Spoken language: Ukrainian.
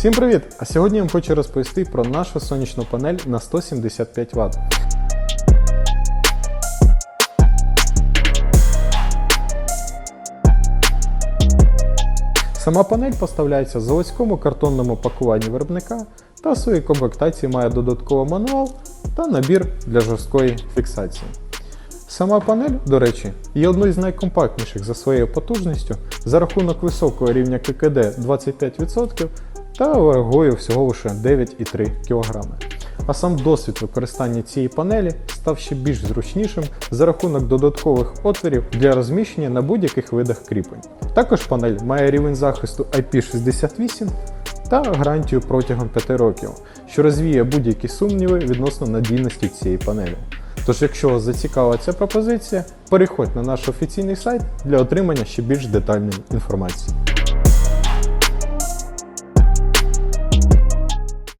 Всім привіт! А сьогодні я вам хочу розповісти про нашу сонячну панель на 175 Вт. Сама панель поставляється в заводському картонному пакуванні виробника та в своїй комплектації має додатковий мануал та набір для жорсткої фіксації. Сама панель, до речі, є одною з найкомпактніших за своєю потужністю за рахунок високого рівня ККД 25% та вагою всього лише 9,3 кг. А сам досвід використання цієї панелі став ще більш зручнішим за рахунок додаткових отворів для розміщення на будь-яких видах кріплень. Також панель має рівень захисту IP68 та гарантію протягом 5 років, що розвіє будь-які сумніви відносно надійності цієї панелі. Тож, якщо вас зацікавила ця пропозиція, переходь на наш офіційний сайт для отримання ще більш детальної інформації.